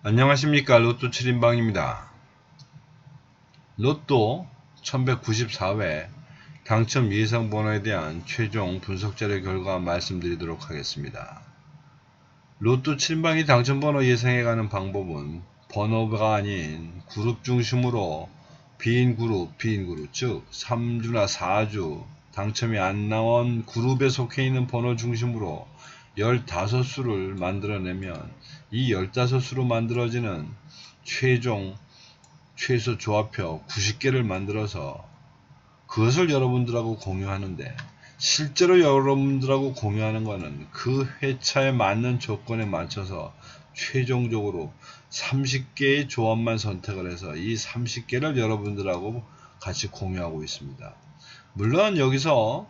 안녕하십니까 로또 7인방입니다. 로또 1194회 당첨 예상 번호에 대한 최종 분석 자료 결과 말씀드리도록 하겠습니다. 로또 7인방이 당첨 번호 예상해 가는 방법은 번호가 아닌 그룹 중심으로 빈 그룹, 빈 그룹, 즉 3주나 4주 당첨이 안 나온 그룹에 속해 있는 번호 중심으로 15수를 만들어내면 이 15수로 만들어지는 최종 최소 조합표 90개를 만들어서 그것을 여러분들하고 공유하는데 실제로 여러분들하고 공유하는 것은 그 회차에 맞는 조건에 맞춰서 최종적으로 30개의 조합만 선택을 해서 이 30개를 여러분들하고 같이 공유하고 있습니다. 물론 여기서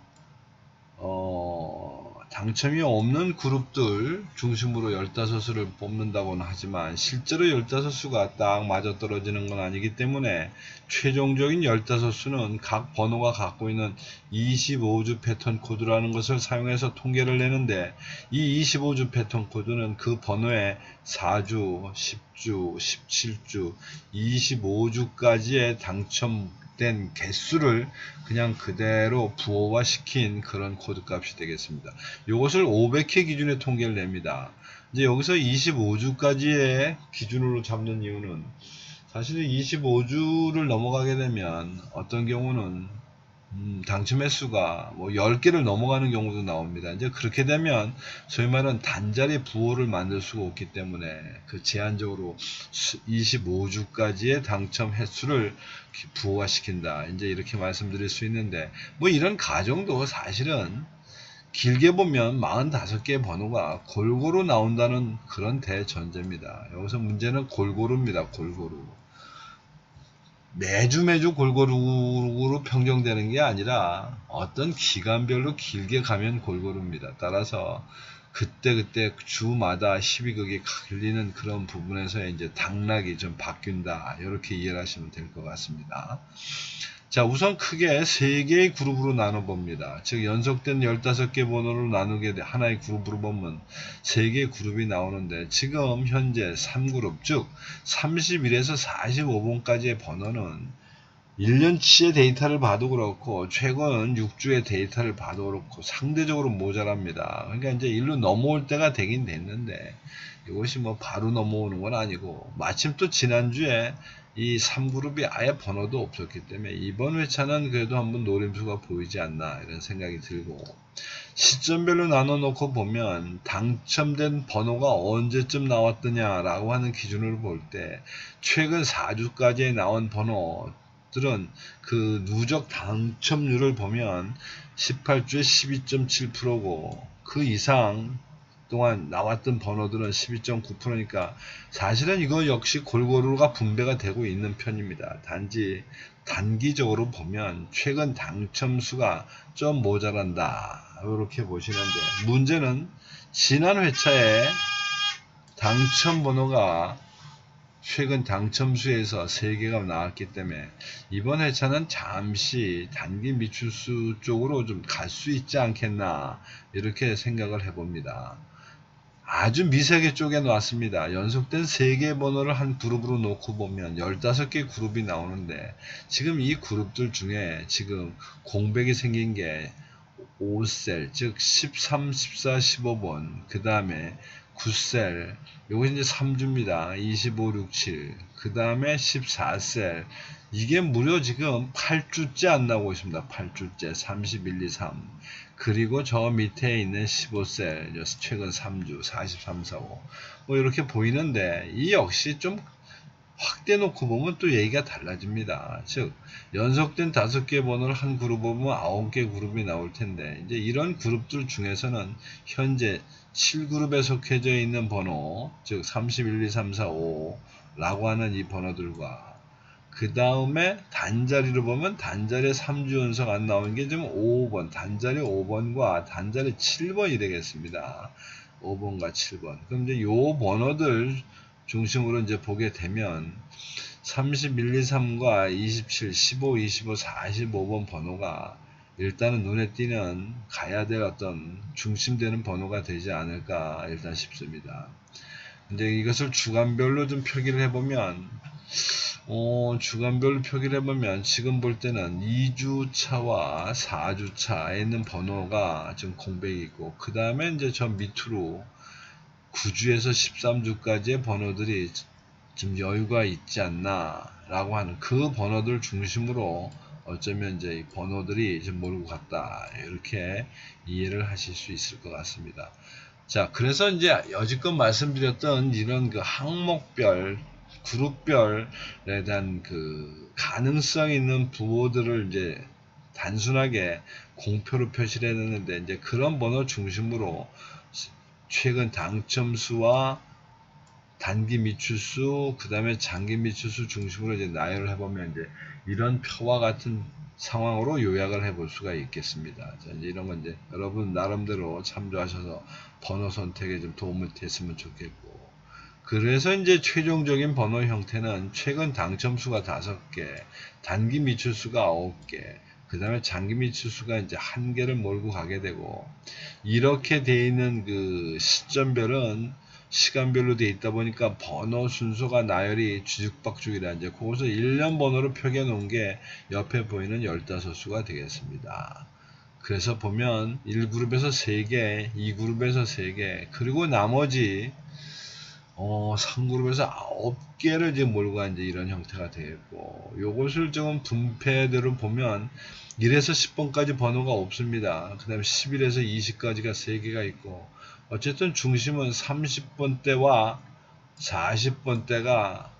어, 당첨이 없는 그룹들 중심으로 15수를 뽑는다고는 하지만 실제로 15수가 딱 맞아 떨어지는 건 아니기 때문에 최종적인 15수는 각 번호가 갖고 있는 25주 패턴 코드라는 것을 사용해서 통계를 내는데 이 25주 패턴 코드는 그 번호의 4주, 10주, 17주, 25주까지의 당첨 된 개수를 그냥 그대로 부호화 시킨 그런 코드 값이 되겠습니다. 이것을 500회 기준에 통계를 냅니다. 이제 여기서 25주까지의 기준으로 잡는 이유는 사실은 25주를 넘어가게 되면 어떤 경우는 음, 당첨 횟수가 뭐 10개를 넘어가는 경우도 나옵니다. 이제 그렇게 되면 소위 말하는 단자리 부호를 만들 수가 없기 때문에 그 제한적으로 25주까지의 당첨 횟수를 부호화시킨다. 이제 이렇게 말씀드릴 수 있는데 뭐 이런 가정도 사실은 길게 보면 45개의 번호가 골고루 나온다는 그런 대전제입니다. 여기서 문제는 골고루입니다. 골고루. 매주 매주 골고루로 평정되는 게 아니라 어떤 기간별로 길게 가면 골고루입니다. 따라서 그때 그때 주마다 12극이 갈리는 그런 부분에서 이제 당락이 좀 바뀐다. 이렇게 이해를 하시면 될 것 같습니다. 자, 우선 크게 세 개의 그룹으로 나눠 봅니다. 즉, 연속된 15개 번호를 나누게 돼 하나의 그룹으로 보면 세 개의 그룹이 나오는데, 지금 현재 3그룹, 즉, 31에서 45번까지의 번호는 1년치의 데이터를 봐도 그렇고, 최근 6주의 데이터를 봐도 그렇고, 상대적으로 모자랍니다. 그러니까 이제 일로 넘어올 때가 되긴 됐는데, 이것이 뭐 바로 넘어오는 건 아니고, 마침 또 지난주에 이 3그룹이 아예 번호도 없었기 때문에 이번 회차는 그래도 한번 노림수가 보이지 않나 이런 생각이 들고 시점별로 나눠 놓고 보면 당첨된 번호가 언제쯤 나왔더냐라고 하는 기준으로 볼 때 최근 4주까지 나온 번호들은 그 누적 당첨률을 보면 18주에 12.7%고 그 이상 동안 나왔던 번호들은 12.9%니까 사실은 이거 역시 골고루가 분배가 되고 있는 편입니다. 단지 단기적으로 보면 최근 당첨수가 좀 모자란다. 이렇게 보시는데 문제는 지난 회차에 당첨 번호가 최근 당첨수에서 3개가 나왔기 때문에 이번 회차는 잠시 단기 미출수 쪽으로 좀 갈 수 있지 않겠나 이렇게 생각을 해봅니다. 아주 미세하게 쪼개 놨습니다. 연속된 3개의 번호를 한 그룹으로 놓고 보면 15개 그룹이 나오는데 지금 이 그룹들 중에 지금 공백이 생긴 게 5셀, 즉 13, 14, 15번, 그 다음에 9셀, 요거 이제 3주입니다. 25, 6, 7. 그 다음에 14셀. 이게 무려 지금 8주째 안 나오고 있습니다. 8주째. 31, 2, 3. 그리고 저 밑에 있는 15셀, 최근 3주, 43, 45. 뭐 이렇게 보이는데, 이 역시 좀 확대 놓고 보면 또 얘기가 달라집니다. 즉, 연속된 다섯 개 번호를 한 그룹 보면 아홉 개 그룹이 나올 텐데, 이제 이런 그룹들 중에서는 현재 7그룹에 속해져 있는 번호, 즉 31, 2, 3, 4, 5라고 하는 이 번호들과 그 다음에 단자리로 보면 단자리 3주 연속 안 나오는 게 지금 5번, 단자리 5번과 단자리 7번이 되겠습니다. 5번과 7번. 그럼 이제 요 번호들 중심으로 이제 보게 되면 31, 2, 3과 27, 15, 25, 45번 번호가 일단은 눈에 띄는 가야 될 어떤 중심되는 번호가 되지 않을까 일단 싶습니다. 이제 이것을 주간별로 좀 표기를 해보면 어, 주간별로 표기를 해보면 지금 볼 때는 2주차와 4주차에 있는 번호가 지금 공백이 있고 그 다음에 이제 저 밑으로 9주에서 13주까지의 번호들이 좀 여유가 있지 않나 라고 하는 그 번호들 중심으로 어쩌면 이제 이 번호들이 좀 몰고 갔다 이렇게 이해를 하실 수 있을 것 같습니다. 자 그래서 이제 여지껏 말씀드렸던 이런 그 항목별 그룹별에 대한 그 가능성 있는 부호들을 이제 단순하게 공표로 표시를 했는데 이제 그런 번호 중심으로 최근 당첨수와 단기 미출수, 그 다음에 장기 미출수 중심으로 이제 나열을 해보면 이제 이런 표와 같은 상황으로 요약을 해볼 수가 있겠습니다. 자, 이제 이런 건 이제 여러분 나름대로 참조하셔서 번호 선택에 좀 도움을 됐으면 좋겠고. 그래서 이제 최종적인 번호 형태는 최근 당첨수가 5개, 단기 미출수가 9개, 그 다음에 장기 미출수가 이제 한 개를 몰고 가게 되고, 이렇게 돼 있는 그 시점별은 시간별로 돼 있다 보니까 번호 순서가 나열이 주죽박죽이라 이제 그것을 1년 번호로 표기해 놓은 게 옆에 보이는 15수가 되겠습니다. 그래서 보면 1그룹에서 3개, 2그룹에서 3개, 그리고 나머지 어, 3그룹에서 9개를 이제 몰고 간 이제 이런 형태가 되겠고, 요것을 조금 분배대로 보면 1에서 10번까지 번호가 없습니다. 그 다음에 11에서 20까지가 3개가 있고, 어쨌든 중심은 30번대와 40번대가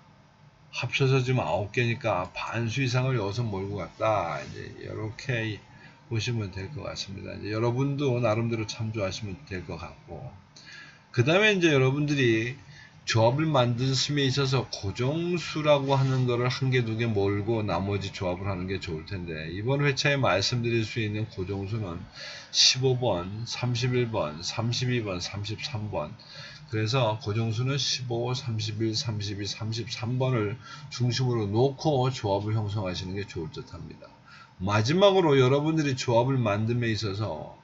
합쳐서 지금 9개니까 반수 이상을 여기서 몰고 갔다. 이제 이렇게 보시면 될 것 같습니다. 이제 여러분도 나름대로 참조하시면 될 것 같고. 그 다음에 이제 여러분들이 조합을 만드심에 있어서 고정수라고 하는 거를 한 개, 두 개 몰고 나머지 조합을 하는 게 좋을 텐데, 이번 회차에 말씀드릴 수 있는 고정수는 15번, 31번, 32번, 33번. 그래서 고정수는 15, 31, 32, 33번을 중심으로 놓고 조합을 형성하시는 게 좋을 듯 합니다. 마지막으로 여러분들이 조합을 만듦에 있어서,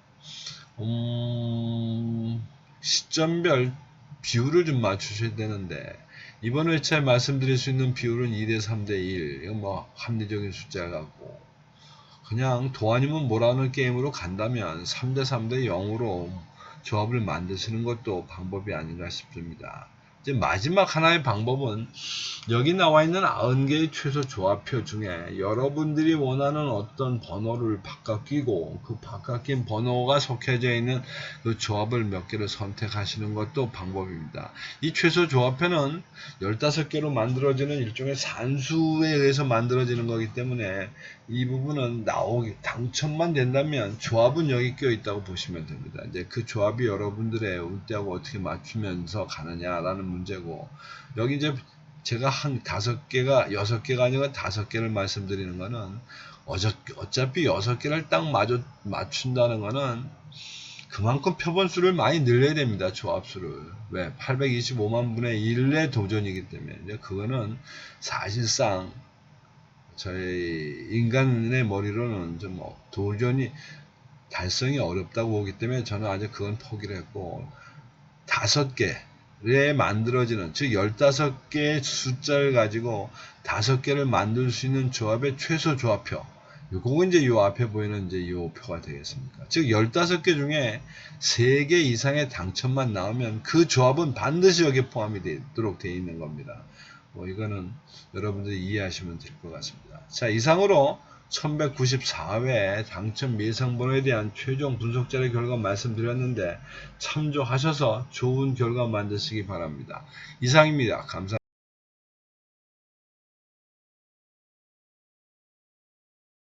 음, 시점별 비율을 좀 맞추셔야 되는데 이번 회차에 말씀드릴 수 있는 비율은 2대 3대 1 이건 뭐 합리적인 숫자 같고 그냥 도 아니면 뭐라는 게임으로 간다면 3대 3대 0으로 조합을 만드시는 것도 방법이 아닌가 싶습니다. 이제 마지막 하나의 방법은 여기 나와 있는 90개의 최소 조합표 중에 여러분들이 원하는 어떤 번호를 바꿔 끼고 그 바꿔 낀 번호가 속해져 있는 그 조합을 몇 개를 선택하시는 것도 방법입니다. 이 최소 조합표는 15개로 만들어지는 일종의 산수에 의해서 만들어지는 거기 때문에 이 부분은 나오기 당첨만 된다면 조합은 여기 껴 있다고 보시면 됩니다. 이제 그 조합이 여러분들의 운대하고 어떻게 맞추면서 가느냐라는 문제고 여기 이제 제가 한 다섯 개가 여섯 개가 아니라 다섯 개를 말씀드리는 거는 어차피 여섯 개를 딱 맞춰, 맞춘다는 거는 그만큼 표본수를 많이 늘려야 됩니다. 조합수를. 왜? 825만 분의 1의 도전이기 때문에. 그거는 사실상 저희 인간의 머리로는 좀뭐 도전이 달성이 어렵다고 보기 때문에 저는 아직 그건 포기를 했고 다섯 개 에 만들어지는 즉 15개의 숫자를 가지고 다섯 개를 만들 수 있는 조합의 최소 조합표 요거 이제 요 앞에 보이는 이제 요 표가 되겠습니까? 즉 15개 중에 3개 이상의 당첨만 나오면 그 조합은 반드시 여기에 포함이 되도록 되어 있는 겁니다. 뭐 이거는 여러분들이 이해하시면 될 것 같습니다. 자 이상으로 1194회 당첨 예상번호에 대한 최종 분석 자료 결과 말씀드렸는데 참조하셔서 좋은 결과 만드시기 바랍니다. 이상입니다. 감사합니다.